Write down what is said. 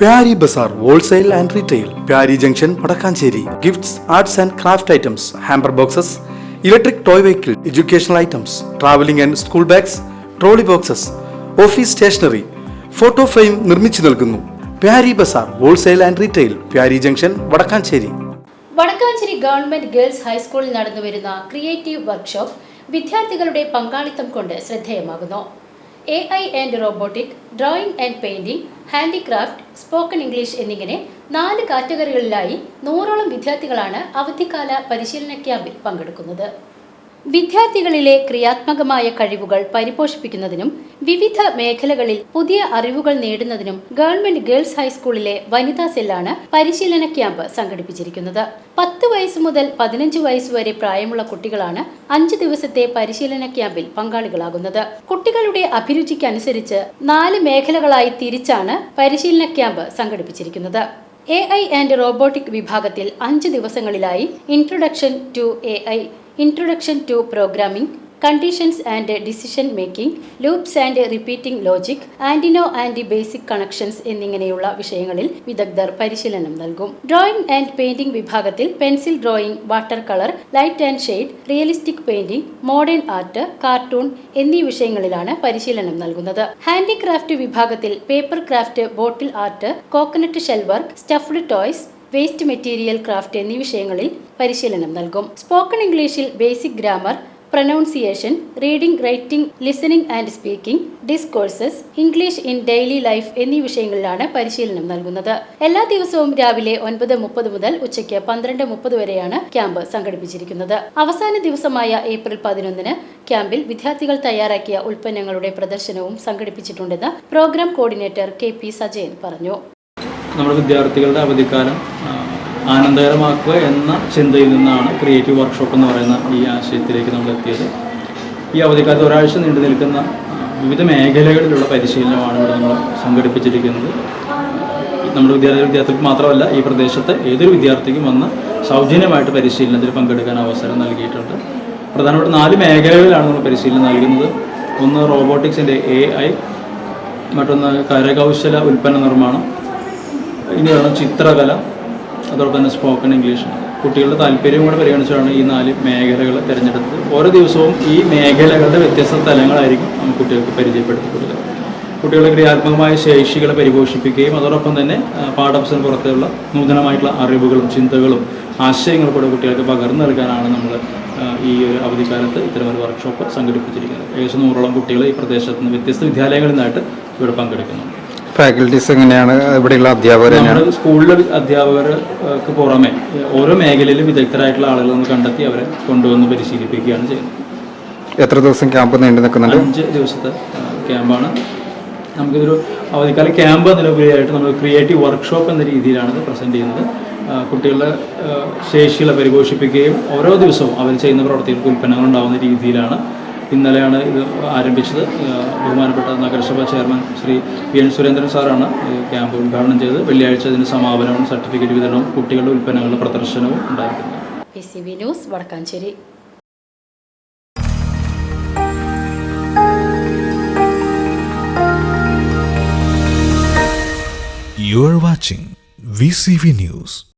Pyari Bazar wholesale and retail Pyari junction Vadakkanchery. Gifts arts and craft items hamper boxes electric toy vehicle educational items travelling and school bags trolley boxes office stationery photo frame നിർമ്മിച്ചു നൽകുന്നു. Pyari Bazar wholesale and retail Pyari junction Vadakkanchery. Vadakkanchery government girls ഹൈസ്കൂളിൽ നടന്നുവരുന്ന creative workshop വിദ്യാർത്ഥികളുടെ പങ്കാളിത്തം കൊണ്ട് ശ്രദ്ധേയമാകുന്നു. A I and robotic drawing and painting handicraft spoken English എന്നിങ്ങനെ നാല് കാറ്റഗറികളിലായി നൂറോളം വിദ്യാർത്ഥികളാണ് അവധിക്കാല പരിശീലന ക്യാമ്പിൽ പങ്കെടുക്കുന്നത്. വിദ്യാർത്ഥികളിലെ ക്രിയാത്മകമായ കഴിവുകൾ പരിപോഷിപ്പിക്കുന്നതിനും വിവിധ മേഖലകളിൽ പുതിയ അറിവുകൾ നേടുന്നതിനും ഗവൺമെന്റ് ഗേൾസ് ഹൈസ്കൂളിലെ വനിതാ സെല്ലാണ് പരിശീലന ക്യാമ്പ് സംഘടിപ്പിച്ചിരിക്കുന്നത്. പത്ത് വയസ്സ് മുതൽ പതിനഞ്ച് വയസ്സ് വരെ പ്രായമുള്ള കുട്ടികളാണ് അഞ്ച് ദിവസത്തെ പരിശീലന ക്യാമ്പിൽ പങ്കാളികളാകുന്നത്. കുട്ടികളുടെ അഭിരുചിക്കനുസരിച്ച് നാല് മേഖലകളായി തിരിച്ചാണ് പരിശീലന ക്യാമ്പ് സംഘടിപ്പിച്ചിരിക്കുന്നത്. എ ഐ ആൻഡ് റോബോട്ടിക് വിഭാഗത്തിൽ അഞ്ച് ദിവസങ്ങളിലായി introduction to A I introduction to programming conditions and decision making loops and repeating logic ആന്റിനോ and basic connections എന്നിങ്ങനെയുള്ള വിഷയങ്ങളിൽ വിദഗ്ധർ പരിശീലനം നൽകും. ഡ്രോയിംഗ് ആൻഡ് പെയിന്റിംഗ് വിഭാഗത്തിൽ pencil drawing water colour light and shade realistic painting modern art cartoon എന്നീ വിഷയങ്ങളിലാണ് പരിശീലനം നൽകുന്നത്. ഹാൻഡിക്രാഫ്റ്റ് വിഭാഗത്തിൽ paper craft bottle art coconut shell work stuffed toys waste material craft എന്നീ വിഷയങ്ങളിൽ പരിശീലനം നൽകും. സ്പോക്കൺ ഇംഗ്ലീഷിൽ basic grammar pronunciation reading writing listening and speaking discourses English in daily life എന്നീ വിഷയങ്ങളിലാണ് പരിശീലനം നൽകുന്നത്. എല്ലാ ദിവസവും രാവിലെ ഒൻപത് മുപ്പത് മുതൽ ഉച്ചയ്ക്ക് പന്ത്രണ്ട് മുപ്പത് വരെയാണ് ക്യാമ്പ് സംഘടിപ്പിച്ചിരിക്കുന്നത്. അവസാന ദിവസമായ ഏപ്രിൽ പതിനൊന്നിന് ക്യാമ്പിൽ വിദ്യാർത്ഥികൾ തയ്യാറാക്കിയ ഉൽപ്പന്നങ്ങളുടെ പ്രദർശനവും സംഘടിപ്പിച്ചിട്ടുണ്ടെന്ന് programme coordinator K P Sajayan പറഞ്ഞു. നമ്മുടെ വിദ്യാർത്ഥികളുടെ അവധിക്കാലം ആനന്ദകരമാക്കുക എന്ന ചിന്തയിൽ നിന്നാണ് ക്രിയേറ്റീവ് വർക്ക്ഷോപ്പ് എന്ന് പറയുന്ന ഈ ആശയത്തിലേക്ക് നമ്മൾ എത്തിയത്. ഈ അവധിക്കാലത്ത് ഒരാഴ്ച നീണ്ടു നിൽക്കുന്ന വിവിധ മേഖലകളിലുള്ള പരിശീലനമാണ് ഇവിടെ നമ്മൾ സംഘടിപ്പിച്ചിരിക്കുന്നത്. നമ്മുടെ വിദ്യാർത്ഥി വിദ്യാർത്ഥികൾക്ക് മാത്രമല്ല ഈ പ്രദേശത്തെ ഏതൊരു വിദ്യാർത്ഥിക്കും വന്ന് സൗജന്യമായിട്ട് പരിശീലനത്തിൽ പങ്കെടുക്കാൻ അവസരം നൽകിയിട്ടുണ്ട്. പ്രധാനപ്പെട്ട നാല് മേഖലകളിലാണ് നമ്മൾ പരിശീലനം നൽകുന്നത്. ഒന്ന് റോബോട്ടിക്സിന്റെ എ ഐ മറ്റൊന്ന് കരകൗശല ഉൽപ്പന്ന നിർമ്മാണം ഇനിയാണ് ചിത്രകല അതോടൊപ്പം തന്നെ സ്പോക്കൺ ഇംഗ്ലീഷ് കുട്ടികളുടെ താല്പര്യം കൂടെ പരിഗണിച്ചാണ് ഈ നാല് മേഖലകൾ തിരഞ്ഞെടുത്തത്. ഓരോ ദിവസവും ഈ മേഖലകളുടെ വ്യത്യസ്ത തലങ്ങളായിരിക്കും നമുക്ക് കുട്ടികൾക്ക് പരിചയപ്പെടുത്തി കൊടുക്കുക കുട്ടികളുടെ ക്രിയാത്മകമായ ശേഷികളെ പരിപോഷിപ്പിക്കുകയും അതോടൊപ്പം തന്നെ പാഠപുസ്തകം പുറത്തുള്ള നൂതനമായിട്ടുള്ള അറിവുകളും ചിന്തകളും ആശയങ്ങളും കൂടെ കുട്ടികൾക്ക് പകർന്നു നൽകാനാണ് നമ്മൾ ഈ ഒരു അവധിക്കാലത്ത് ഇത്തരമൊരു വർക്ക്ഷോപ്പ് സംഘടിപ്പിച്ചിരിക്കുന്നത്. ഏകദേശം നൂറോളം കുട്ടികൾ ഈ പ്രദേശത്ത് നിന്ന് വ്യത്യസ്ത വിദ്യാലയങ്ങളിൽ നിന്നായിട്ട് ഇവിടെ പങ്കെടുക്കുന്നുണ്ട്. ഫാക്കൽറ്റീസ് എങ്ങനെയാണ്? ഇവിടെയുള്ള അധ്യാപകർ നമ്മുടെ സ്കൂളിലെ അധ്യാപകർക്ക് പുറമെ ഓരോ മേഖലയിലും വിദഗ്ധരായിട്ടുള്ള ആളുകൾ നമ്മൾ കണ്ടെത്തി അവരെ കൊണ്ടുവന്ന് പരിശീലിപ്പിക്കുകയാണ് ചെയ്യുന്നത്. എത്ര ദിവസം ക്യാമ്പ് നീണ്ടു നിൽക്കുന്നുണ്ട്? അഞ്ച് ദിവസത്തെ ക്യാമ്പാണ്. നമുക്കിതൊരു അവധിക്കാല ക്യാമ്പ് എന്നതിലുപരിയായിട്ട് നമ്മൾ ക്രിയേറ്റീവ് വർക്ക്ഷോപ്പ് എന്ന രീതിയിലാണ് ഇത് പ്രസന്റ് ചെയ്യുന്നത്. കുട്ടികളുടെ ശേഷികളെ പരിപോഷിപ്പിക്കുകയും ഓരോ ദിവസവും അവർ ചെയ്യുന്ന പ്രവർത്തികൾക്ക് ഉൽപ്പന്നങ്ങൾ ഉണ്ടാകുന്ന രീതിയിലാണ് ഇന്നലെയാണ് ഇത് ആരംഭിച്ചത്. ബഹുമാനപ്പെട്ട നഗരസഭാ chairman Shri P N Surendran സാറാണ് ക്യാമ്പ് ഉദ്ഘാടനം ചെയ്തത്. വെള്ളിയാഴ്ച ഇതിന് സമാപനവും സർട്ടിഫിക്കറ്റ് വിതരണവും കുട്ടികളുടെ ഉൽപ്പന്നങ്ങളുടെ പ്രദർശനവും ഉണ്ടായിരുന്നു P C B news Vadakkanchery. You are watching VCV News.